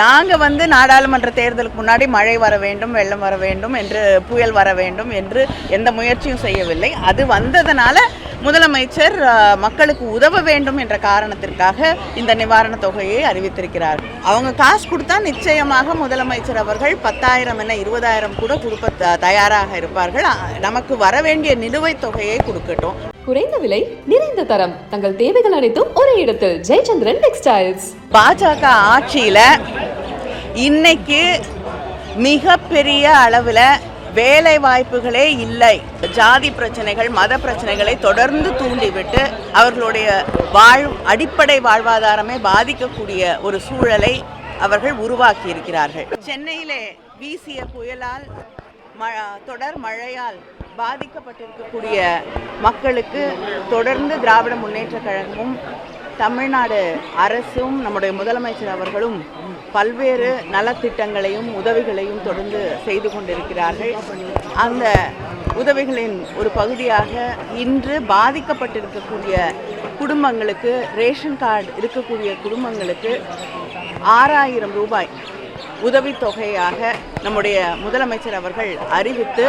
நாங்கள் வந்து நாடாளுமன்ற தேர்தலுக்கு முன்னாடி மழை வர வேண்டும் வெள்ளம் வர வேண்டும் என்று புயல் வர வேண்டும் என்று எந்த முயற்சியும் செய்யவில்லை. அது வந்ததனால முதலமைச்சர் மக்களுக்கு உதவ வேண்டும் என்ற காரணத்திற்காக இந்த நிவாரணத் தொகையை அறிவித்திருக்கிறார். அவங்க காசு கொடுத்தா நிச்சயமாக முதலமைச்சர் அவர்கள் பத்தாயிரம் என இருபதாயிரம் கூட கொடுக்க தயாராக இருப்பார்கள். நமக்கு வர வேண்டிய நிலுவைத் தொகையை கொடுக்கட்டும். குறைந்த விலை நிறைந்த தரம். தங்கள் தேவைகள் அனைத்தும் ஒரே இடத்தில். ஜெயச்சந்திரன் டெக்ஸ்டைல்ஸ். பாஜக ஆட்சியில் இன்னைக்கு மிகப்பெரிய அளவில் வேலை வாய்ப்புகளே இல்லை. ஜாதி பிரச்சனைகள் மத பிரச்சனைகளை தொடர்ந்து தூண்டிவிட்டு அவர்களுடைய வாழ் அடிப்படை வாழ்வாதாரமே பாதிக்கக்கூடிய ஒரு சூழலை அவர்கள் உருவாக்கி இருக்கிறார்கள் சென்னையிலே வீசிய புயலால் ம தொடர் மழையால் பாதிக்கப்பட்டிருக்கக்கூடிய மக்களுக்கு தொடர்ந்து திராவிட முன்னேற்ற கழகமும் தமிழ்நாடு அரசும் நம்முடைய முதலமைச்சர் அவர்களும் பல்வேறு நலத்திட்டங்களையும் உதவிகளையும் தொடர்ந்து செய்து கொண்டிருக்கிறார்கள். அந்த உதவிகளின் ஒரு பகுதியாக இன்று பாதிக்கப்பட்டிருக்கக்கூடிய குடும்பங்களுக்கு ரேஷன் கார்டு இருக்கக்கூடிய குடும்பங்களுக்கு ஆறாயிரம் ரூபாய் உதவித்தொகையாக நம்முடைய முதலமைச்சர் அவர்கள் அறிவித்து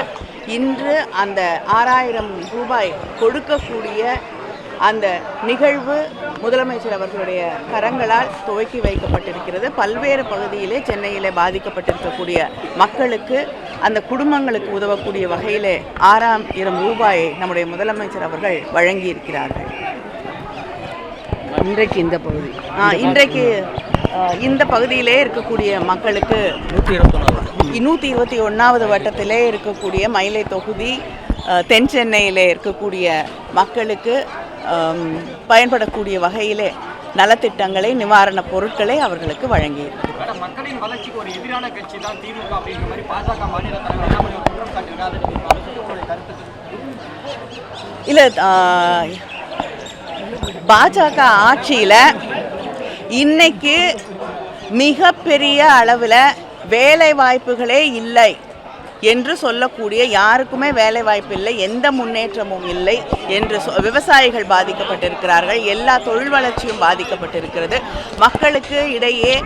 இன்று அந்த ஆறாயிரம் ரூபாய் கொடுக்கக்கூடிய அந்த நிகழ்வு முதலமைச்சர் அவர்களுடைய கரங்களால் துவக்கி வைக்கப்பட்டிருக்கிறது. பல்வேறு பகுதியிலே சென்னையிலே பாதிக்கப்பட்டிருக்கக்கூடிய மக்களுக்கு அந்த குடும்பங்களுக்கு உதவக்கூடிய வகையிலே ஆறாயிரம் ரூபாயை நம்முடைய முதலமைச்சர் அவர்கள் வழங்கியிருக்கிறார்கள். இன்றைக்கு இந்த பகுதி. இன்றைக்கு இந்த பகுதியிலே இருக்கக்கூடிய மக்களுக்கு நூற்றி இருபத்தி ஒன்றாவது வட்டத்திலே இருக்கக்கூடிய மயிலை தொகுதி தென் சென்னையிலே இருக்கக்கூடிய மக்களுக்கு பயன்படக்கூடிய வகையிலே நலத்திட்டங்களை நிவாரணப் பொருட்களை அவர்களுக்கு மேடம் மக்களின் வளர்ச்சிக்கு ஒரு எதிரான கட்சி தான் திமுக மாதிரி பாஜக மாநில இல்லை பாஜக ஆட்சியில் இன்னைக்கு மிகப்பெரிய அளவில் வேலை வாய்ப்புகளே இல்லை. என்று சொல்லக்கூடிய யாருக்குமே வேலை வாய்ப்பு இல்லை எந்த முன்னேற்றமும் இல்லை என்று சொ- விவசாயிகள் பாதிக்கப்பட்டிருக்கிறார்கள் எல்லா தொழில் வளர்ச்சியும் பாதிக்கப்பட்டிருக்கிறது. மக்களுக்கு இடையே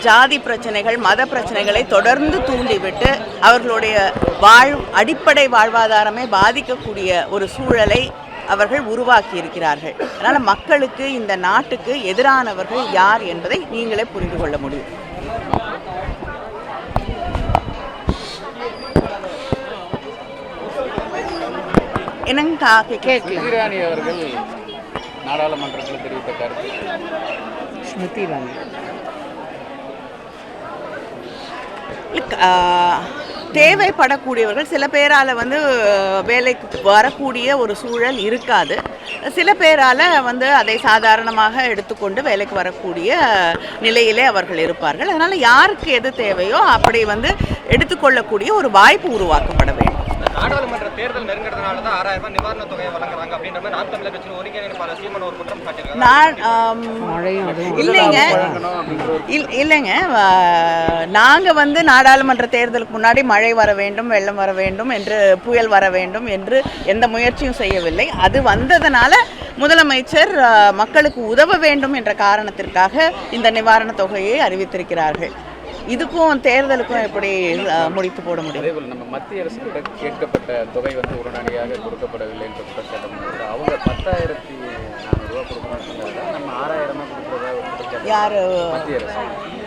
ஜாதி பிரச்சனைகள் மத பிரச்சனைகளை தொடர்ந்து தூண்டிவிட்டு அவர்களுடைய வாழ் அடிப்படை வாழ்வாதாரமே பாதிக்கக்கூடிய ஒரு சூழலை அவர்கள் உருவாக்கி இருக்கிறார்கள் அதனால் மக்களுக்கு இந்த நாட்டுக்கு எதிரானவர்கள் யார் என்பதை நீங்களே புரிந்து கொள்ள முடியும். என்னங்க கா- கேட்கல இராணி அவர்கள் நாடாளுமன்றத்தில் தெரிவித்த கருத்து ஸ்மிருதி ஆ, தேவைப்படக்கூடியவர்கள் சில பேரால் வந்து வேலைக்கு வரக்கூடிய ஒரு சூழல் இருக்காது. சில பேரால் வந்து அதை சாதாரணமாக எடுத்துக்கொண்டு வேலைக்கு வரக்கூடிய நிலையிலே அவர்கள் இருப்பார்கள். அதனால் யாருக்கு எது தேவையோ அப்படி வந்து எடுத்துக்கொள்ளக்கூடிய ஒரு வாய்ப்பு உருவாக்கப்பட வேண்டும். நாடாளுமன்ற தேர்தல் நெருங்கிறதுனால தான் ஆறாயிரம் ரூபாய் நிவாரண தொகையை வழங்குறாங்க அப்படின்ற மாதிரி நாம் தமிழர் கட்சியின் ஒருங்கிணைப்பாளர் சீமன் ஒரு குற்றம் அதுவும் இல்லைங்க. இல் இல்லைங்க. நாங்கள் வந்து நாடாளுமன்ற தேர்தலுக்கு முன்னாடி மழை வர வேண்டும் வெள்ளம் வர வேண்டும் என்று புயல் வர வேண்டும் என்று எந்த முயற்சியும் செய்யவில்லை. அது வந்ததனால முதலமைச்சர் மக்களுக்கு உதவ வேண்டும் என்ற காரணத்திற்காக இந்த நிவாரணத் தொகையை அறிவித்திருக்கிறார்கள். இதுக்கும் தேர்தலுக்கும் எப்படி முடித்து போட முடியும்? நம்ம மத்திய அரசு கிட்ட கேட்கப்பட்ட தொகை வந்து உடனடியாக கொடுக்கப்படவில்லை என்ற குற்றச்சாட்டு. அவங்க பத்தாயிரத்தி நானூறு ரூபா கொடுக்கணும்னு சொன்னாங்க நம்ம ஆறாயிரமா கொடுக்குறதா யார்? மத்திய அரசு.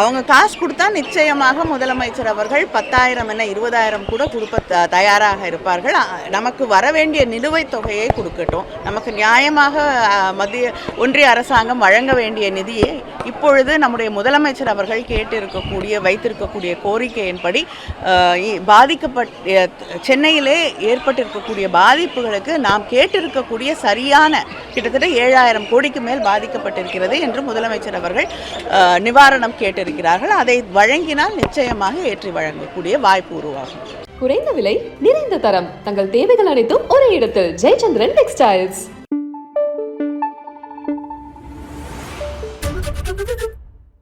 அவங்க காசு கொடுத்தா நிச்சயமாக முதலமைச்சர் அவர்கள் பத்தாயிரம் என இருபதாயிரம் கூட கொடுக்க தயாராக இருப்பார்கள். நமக்கு வர வேண்டிய நிலுவைத் தொகையை கொடுக்கட்டும். நமக்கு நியாயமாக மத்திய ஒன்றிய அரசாங்கம் வழங்க வேண்டிய நிதியை இப்பொழுது நம்முடைய முதலமைச்சர் அவர்கள் கேட்டிருக்கக்கூடிய வைத்திருக்கக்கூடிய கோரிக்கையின்படி பாதிக்கப்பட்ட பாதிக்கப்பட் சென்னையிலே ஏற்பட்டிருக்கக்கூடிய பாதிப்புகளுக்கு நாம் கேட்டிருக்கக்கூடிய சரியான கிட்டத்தட்ட ஏழாயிரம் கோடிக்கு மேல் பாதிக்கப்பட்டிருக்கிறது என்று முதலமைச்சர் அவர்கள் நிவாரணம் கேட்டிருக்கிறார்கள். அதை வழங்கினால் நிச்சயமாக ஏற்றி வழங்கக்கூடிய வாய்ப்பு உருவாகும். குறைந்த விலை நிறைந்த தரம். தங்கள் தேவைகள் அனைத்தும் ஒரே இடத்தில். ஜெயச்சந்திரன் டெக்ஸ்டைல்ஸ்.